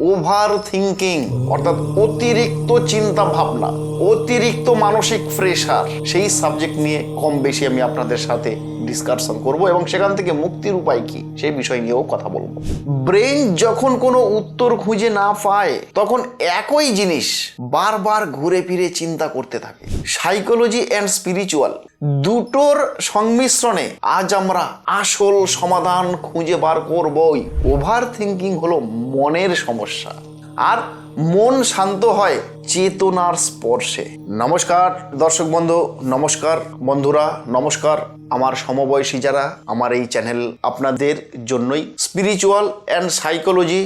Over thinking অর্থাৎ অতিরিক্ত চিন্তা ভাবনা, অতিরিক্ত মানসিক প্রেশার সেই সাবজেক্ট নিয়ে কম বেশি আমি আপনাদের সাথে ডিসকাশন করব এবং সেখান থেকে মুক্তির উপায় কি, সেই বিষয় নিয়েও কথা বলব। ব্রেন যখন কোনো উত্তর খুঁজে না পায়, তখন একই জিনিস বারবার ঘুরে ফিরে চিন্তা করতে থাকে। সাইকোলজি অ্যান্ড স্পিরিচুয়াল দুটোর সংমিশ্রণে আজ আমরা আসল সমাধান খুঁজে বার করবই। ওভার থিঙ্কিং হলো মনের সমস্যা। আর মন শান্ত হয় চেতনার স্পর্শে। নমস্কার, দর্শক বন্ধু, নমস্কার বন্ধুরা, নমস্কার আমার সমবয়সী যারা আমার এই চ্যানেল আপনাদের জন্যই। স্পিরিচুয়াল অ্যান্ড সাইকোলজি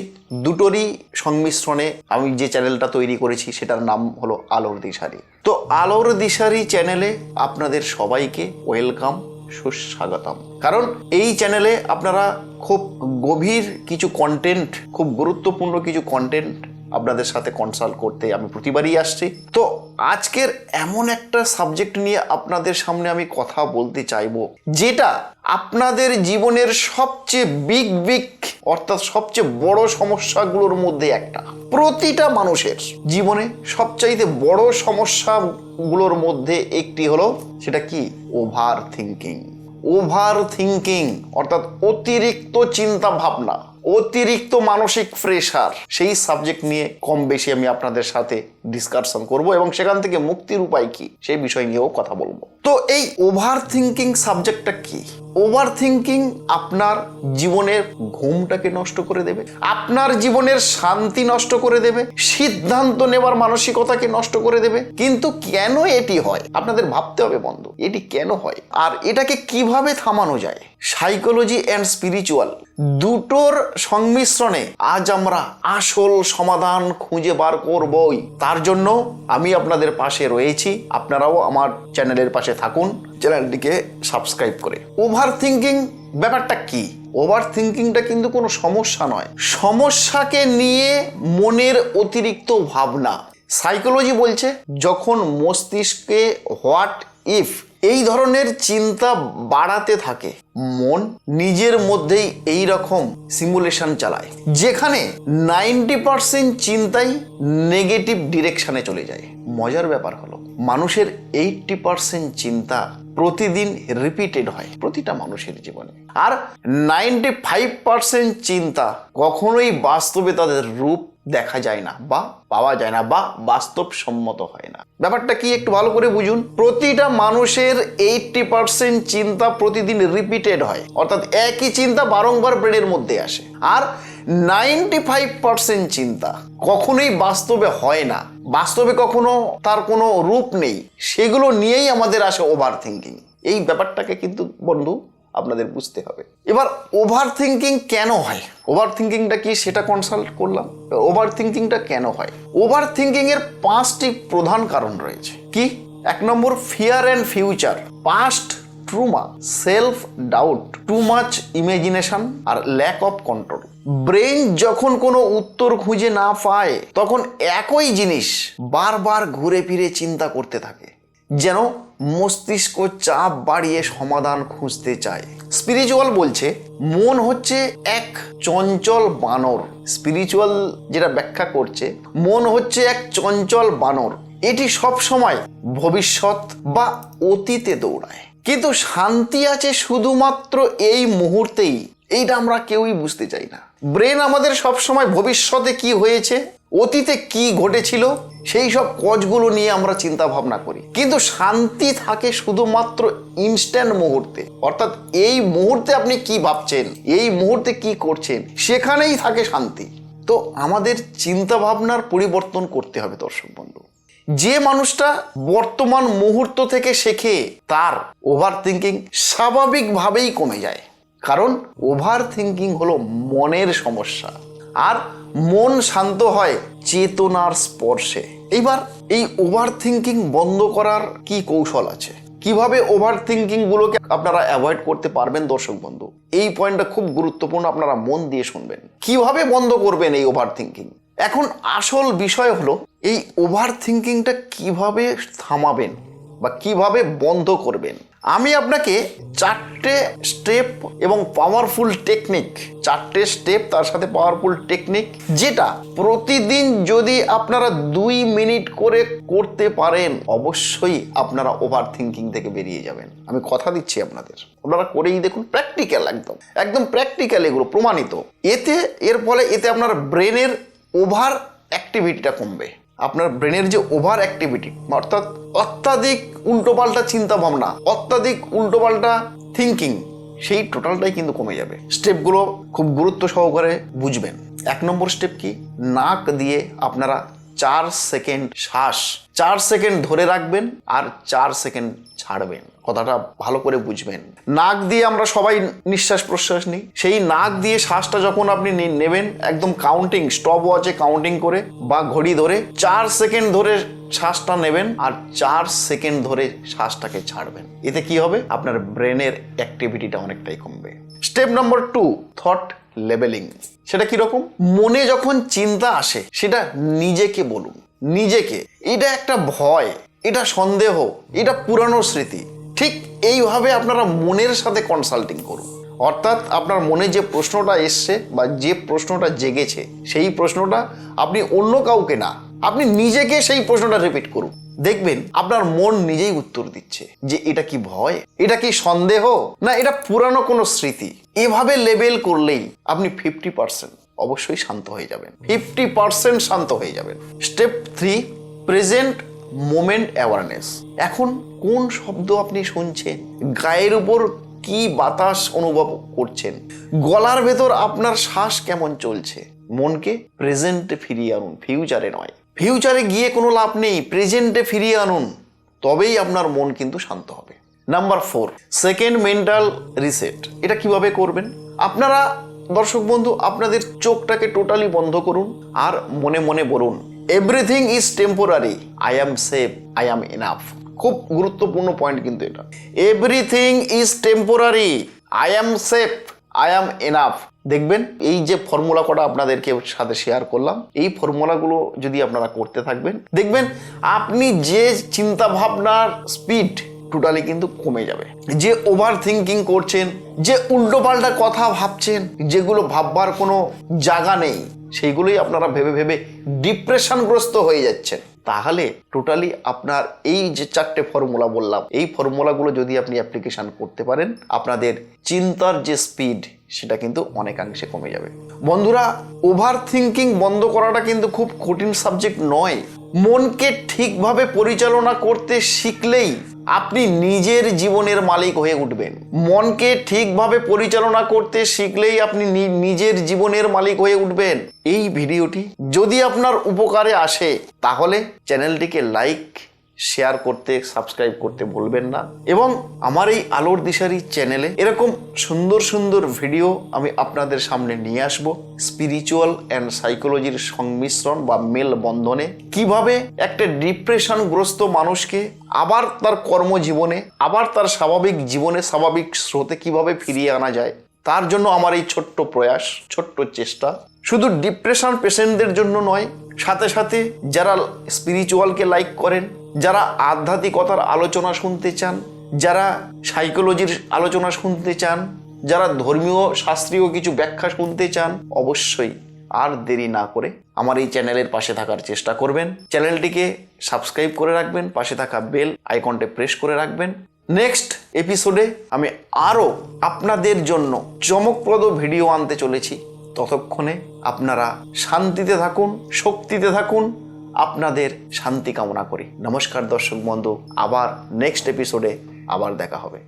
দুটোরই সংমিশ্রণে আমি যে চ্যানেলটা তৈরি করেছি, সেটার নাম হলো আলোর দিশারি। তো আলোর দিশারি চ্যানেলে আপনাদের সবাইকে ওয়েলকাম সুস্বাগতম। কারণ এই চ্যানেলে আপনারা খুব গভীর কিছু কন্টেন্ট খুব গুরুত্বপূর্ণ কিছু কন্টেন্ট আপনাদের সাথে কনসাল্ট করতে আমি প্রতিবারই আসছি। তো আজকের এমন একটা সাবজেক্ট নিয়ে আপনাদের সামনে আমি কথা বলতে চাইব, যেটা আপনাদের জীবনের সবচেয়ে বিগ বিগ অর্থাৎ সবচেয়ে বড় সমস্যাগুলোর মধ্যে একটা। প্রতিটা মানুষের জীবনে সবচাইতে বড় সমস্যাগুলোর মধ্যে একটি হলো, সেটা কি? ওভার থিঙ্কিং ওভার থিঙ্কিং অর্থাৎ অতিরিক্ত চিন্তা ভাবনা। অতিরিক্ত মানসিক প্রেশার সেই সাবজেক্ট নিয়ে কম বেশি আমি আপনাদের সাথে ডিসকাশন করব এবং সেখান থেকে মুক্তির উপায় কি, সেই বিষয় নিয়েও কথা বলব। তো এই ওভার থিঙ্কিং সাবজেক্টটা কি? ওভার থিঙ্কিং আপনার জীবনের ঘুমটাকে নষ্ট করে দেবে, আপনার জীবনের শান্তি নষ্ট করে দেবে, সিদ্ধান্ত নেওয়ার মানসিকতাকে নষ্ট করে দেবে, কিন্তু কেন এটি হয়? আপনাদের ভাবতে হবে বন্ধু, এটি কেন হয়? আর এটাকে কীভাবে থামানো যায়? Psychology and spiritual. দুটোর সংমিশ্রণে আজ আমরা আসল সমাধান খুঁজে বার করবই। তার জন্য আমি আপনাদের পাশে রয়েছি। আপনারাও আমার চ্যানেলের পাশে থাকুন। চ্যানেলটিকে সাবস্ক্রাইব করে। ওভার থিঙ্কিং ব্যাপারটা কি? ওভার থিঙ্কিংটা কিন্তু কোনো সমস্যা নয়। সমস্যাকে নিয়ে মনের অতিরিক্ত ভাবনা। সাইকোলজি বলছে, যখন মস্তিষ্কে হোয়াট ইফ এই ধরনের চিন্তা বাড়াতে থাকে। মন নিজের মধ্যেই এই রকম সিমুলেশন চালায়, যেখানে নাইনটি পার্সেন্ট চিন্তাই নেগেটিভ ডিরেকশনে চলে যায়। মজার ব্যাপার হলো, মানুষের এইটটি পার্সেন্ট চিন্তা প্রতিদিন রিপিটেড হয়, প্রতিটা মানুষের জীবনে। আর নাইনটি ফাইভ পার্সেন্ট চিন্তা কখনোই বাস্তবে তাদের রূপ দেখা যায় না বা পাওয়া যায় না বা বাস্তবসম্মত হয় না। ব্যাপারটা কি একটু ভালো করে বুঝুন। প্রতিটা মানুষের এইটটি পার্সেন্ট চিন্তা প্রতিদিন রিপিটেড হয়। অর্থাৎ একই চিন্তা বারংবার ব্রেনের মধ্যে আসে। আর নাইনটি ফাইভ পার্সেন্ট চিন্তা কখনোই বাস্তবে হয় না। বাস্তবে কখনো তার কোনো রূপ নেই। সেগুলো নিয়েই আমাদের আসে ওভার থিঙ্কিং এই ব্যাপারটাকে কিন্তু বন্ধু আপনাদের বুঝতে হবে। এবার ওভার থিঙ্কিং কেন হয়? ওভার থিঙ্কিংটা কি সেটা কনসাল্ট করলাম। ওভার থিঙ্কিংটা কেন হয়? ওভার থিঙ্কিং এর পাঁচটি প্রধান কারণ রয়েছে। কি? এক নম্বর fear and future past trauma self doubt too much imagination R lack of control brain যখন কোনো উত্তর খুঁজে না পায়, তখন একই জিনিস বারবার ঘুরে ফিরে চিন্তা করতে থাকে। যেন মস্তিষ্ক চাপ বাড়িয়ে সমাধান খুঁজতে চায়। স্পিরিচুয়াল বলছে, মন হচ্ছে এক চঞ্চল বানর। স্পিরিচুয়াল যেটা ব্যাখ্যা করছে, মন হচ্ছে এক চঞ্চল বানর। এটি সব সময় ভবিষ্যৎ বা অতীতে দৌড়ায়। কিন্তু শান্তি আছে শুধুমাত্র এই মুহূর্তেই। এইটা আমরা কেউই বুঝতে চাই না। ব্রেন আমাদের সব সময় ভবিষ্যতে কি হয়েছে? অতীতে কি ঘটেছিল, সেই সব কজগুলো নিয়ে আমরা চিন্তা ভাবনা করি। কিন্তু শান্তি থাকে শুধুমাত্র ইনস্ট্যান্ট মুহূর্তে। অর্থাৎ এই মুহূর্তে আপনি কি ভাবছেন, এই মুহূর্তে কি করছেন, সেখানেই থাকে শান্তি। তো আমাদের চিন্তা ভাবনার পরিবর্তন করতে হবে দর্শক বন্ধু। যে মানুষটা বর্তমান মুহূর্ত থেকে শেখে, তার ওভার থিঙ্কিং স্বাভাবিকভাবেই কমে যায়। কারণ ওভার থিঙ্কিং হলো মনের সমস্যা। আর মন শান্ত হয় চেতনার স্পর্শে। এইবার এই ওভার থিঙ্কিং বন্ধ করার কি কৌশল আছে? কীভাবে ওভার থিঙ্কিং গুলোকে আপনারা অ্যাভয়েড করতে পারবেন দর্শক বন্ধু? এই পয়েন্টটা খুব গুরুত্বপূর্ণ আপনারা মন দিয়ে শুনবেন। কীভাবে বন্ধ করবেন এই ওভার থিঙ্কিং এখন আসল বিষয় হলো, এই ওভার থিঙ্কিংটা কীভাবে থামাবেন বা কীভাবে বন্ধ করবেন? আমি আপনাকে চারটে স্টেপ এবং পাওয়ারফুল টেকনিক চারটে স্টেপ তার সাথে পাওয়ারফুল টেকনিক যেটা প্রতিদিন যদি আপনারা দুই মিনিট করে করতে পারেন, অবশ্যই আপনারা ওভার থিঙ্কিং থেকে বেরিয়ে যাবেন। আমি কথা দিচ্ছি আপনাদের। আপনারা করেই দেখুন প্র্যাকটিক্যাল একদম। একদম প্র্যাকটিক্যাল এগুলো, প্রমাণিত। এতে, এর ফলে এতে আপনার ব্রেনের ওভার অ্যাক্টিভিটিটা কমবে। আপনার ব্রেনের যে ওভার অ্যাক্টিভিটি অর্থাৎ অত্যাধিক উল্টোপাল্টা চিন্তা ভাবনা অত্যাধিক উল্টোপাল্টা থিঙ্কিং সেই টোটালটাই কিন্তু কমে যাবে। স্টেপগুলো খুব গুরুত্ব সহকারে বুঝবেন। এক নম্বর স্টেপ কি? নাক দিয়ে আপনারা চার সেকেন্ড শ্বাস চার সেকেন্ড ধরে রাখবেন আর চার সেকেন্ড ছাড়বেন। কথাটা ভালো করে বুঝবেন। নাক দিয়ে আমরা সবাই নিঃশ্বাস প্রশ্বাস নিই। সেই নাক দিয়ে শ্বাসটা যখন আপনি নেবেন, একদম কাউন্টিং স্টপ ওয়াচে কাউন্টিং করে বা ঘড়ি ধরে চার সেকেন্ড ধরে শ্বাসটা নেবেন আর চার সেকেন্ড ধরে শ্বাসটাকে ছাড়বেন। এতে কি হবে? আপনার ব্রেনের অ্যাক্টিভিটিটা অনেকটাই কমবে। স্টেপ নম্বর টু থট লেভেলিং সেটা কীরকম? মনে যখন চিন্তা আসে, সেটা নিজেকে বলুন। নিজেকে। এটা একটা ভয়, এটা সন্দেহ, এটা পুরানো স্মৃতি। ঠিক এইভাবে আপনারা মনের সাথে কনসাল্টিং করুন। অর্থাৎ আপনার মনে যে প্রশ্নটা এসছে বা যে প্রশ্নটা জেগেছে, সেই প্রশ্নটা আপনি অন্য কাউকে না, আপনি নিজেকে সেই প্রশ্নটা রিপিট করুন। দেখবেন আপনার মন নিজেই উত্তর দিচ্ছে যে এটা কি ভয়, এটা কি সন্দেহ, না এটা পুরানো কোনো স্মৃতি। এভাবে লেবেল করলেই আপনি ফিফটি পার্সেন্ট অবশ্যই শান্ত হয়ে যাবেন। ফিফটি পার্সেন্ট শান্ত হয়ে যাবেন। Step three, present moment awareness. এখন কোন শব্দ আপনি শুনছেন? গায়ের উপর কি বাতাস অনুভব করছেন? গলার ভেতর আপনার শ্বাস কেমন চলছে? মনকে প্রেজেন্টে ফিরিয়ে আনুন, ফিউচারে নয়। ফিউচারে গিয়ে কোনো লাভ নেই, প্রেজেন্টে ফিরিয়ে আনুন। তবেই আপনার মন কিন্তু শান্ত হবে। Number four, second mental reset. এটা কীভাবে করবেন? আপনারা দর্শক বন্ধু, আপনাদের চোখটাকে টোটালি বন্ধ করুন আর মনে মনে বলুন everything is temporary I am safe I am enough খুব গুরুত্বপূর্ণ পয়েন্ট কিন্তু এটা। Everything is temporary I am safe I am enough দেখবেন, এই যে ফর্মুলা কটা আপনাদেরকে সাথে শেয়ার করলাম, এই ফর্মুলাগুলো যদি আপনারা করতে থাকবেন, দেখবেন আপনি যে চিন্তা ভাবনার স্পিড টোটালি কিন্তু কমে যাবে। যে ওভার থিঙ্কিং করছেন, যে উল্টোপাল্টা কথা ভাবছেন, যেগুলো ভাববার কোনো জায়গা নেই, সেইগুলোই আপনারা ভেবে ভেবে ডিপ্রেশনগ্রস্ত হয়ে যাচ্ছেন। তাহলে টোটালি আপনার এই যে চারটে ফর্মুলা বললাম, এই ফর্মুলাগুলো যদি আপনি অ্যাপ্লিকেশান করতে পারেন, আপনাদের চিন্তার যে স্পিড সেটা কিন্তু অনেকাংশে কমে যাবে। বন্ধুরা ওভার থিঙ্কিং বন্ধ করাটা কিন্তু খুব কঠিন সাবজেক্ট নয়। মনকে ঠিকভাবে পরিচালনা করতে শিখলেই আপনি নিজের জীবনের মালিক হয়ে উঠবেন। মনকে ঠিকভাবে পরিচালনা করতে শিখলেই আপনি নিজের জীবনের মালিক হয়ে উঠবেন। এই ভিডিওটি যদি আপনার উপকারে আসে, তাহলে চ্যানেলটিকে লাইক শেয়ার করতে সাবস্ক্রাইব করতে ভুলবেন না। এবং আমার এই আলোর দিশারি চ্যানেলে এরকম সুন্দর সুন্দর ভিডিও আমি আপনাদের সামনে নিয়ে আসব স্পিরিচুয়াল অ্যান্ড সাইকোলজির সংমিশ্রণ বা মেল বন্ধনে কীভাবে একটা ডিপ্রেশনগ্রস্ত মানুষকে আবার তার কর্মজীবনে, আবার তার স্বাভাবিক জীবনে স্বাভাবিক স্রোতে কীভাবে ফিরিয়ে আনা যায়, তার জন্য আমার এই ছোট্ট প্রয়াস, ছোট্ট চেষ্টা। শুধু ডিপ্রেশন পেশেন্টদের জন্য নয়, সাথে সাথে যারা স্পিরিচুয়ালকে লাইক করেন যারা আধ্যাত্মিকতার আলোচনা শুনতে চান, যারা সাইকোলজির আলোচনা শুনতে চান, যারা ধর্মীয়, শাস্ত্রীয় কিছু ব্যাখ্যা শুনতে চান, অবশ্যই আর দেরি না করে আমার এই চ্যানেলের পাশে থাকার চেষ্টা করবেন। চ্যানেলটিকে সাবস্ক্রাইব করে রাখবেন, পাশে থাকা বেল আইকনটে প্রেস করে রাখবেন। নেক্সট এপিসোডে আমি আরও আপনাদের জন্য চমকপ্রদ ভিডিও আনতে চলেছি। ততক্ষণে আপনারা শান্তিতে থাকুন, শক্তিতে থাকুন আপনাদের শান্তি কামনা করি। নমস্কার দর্শক বন্ধু আবার নেক্সট এপিসোডে আবার দেখা হবে।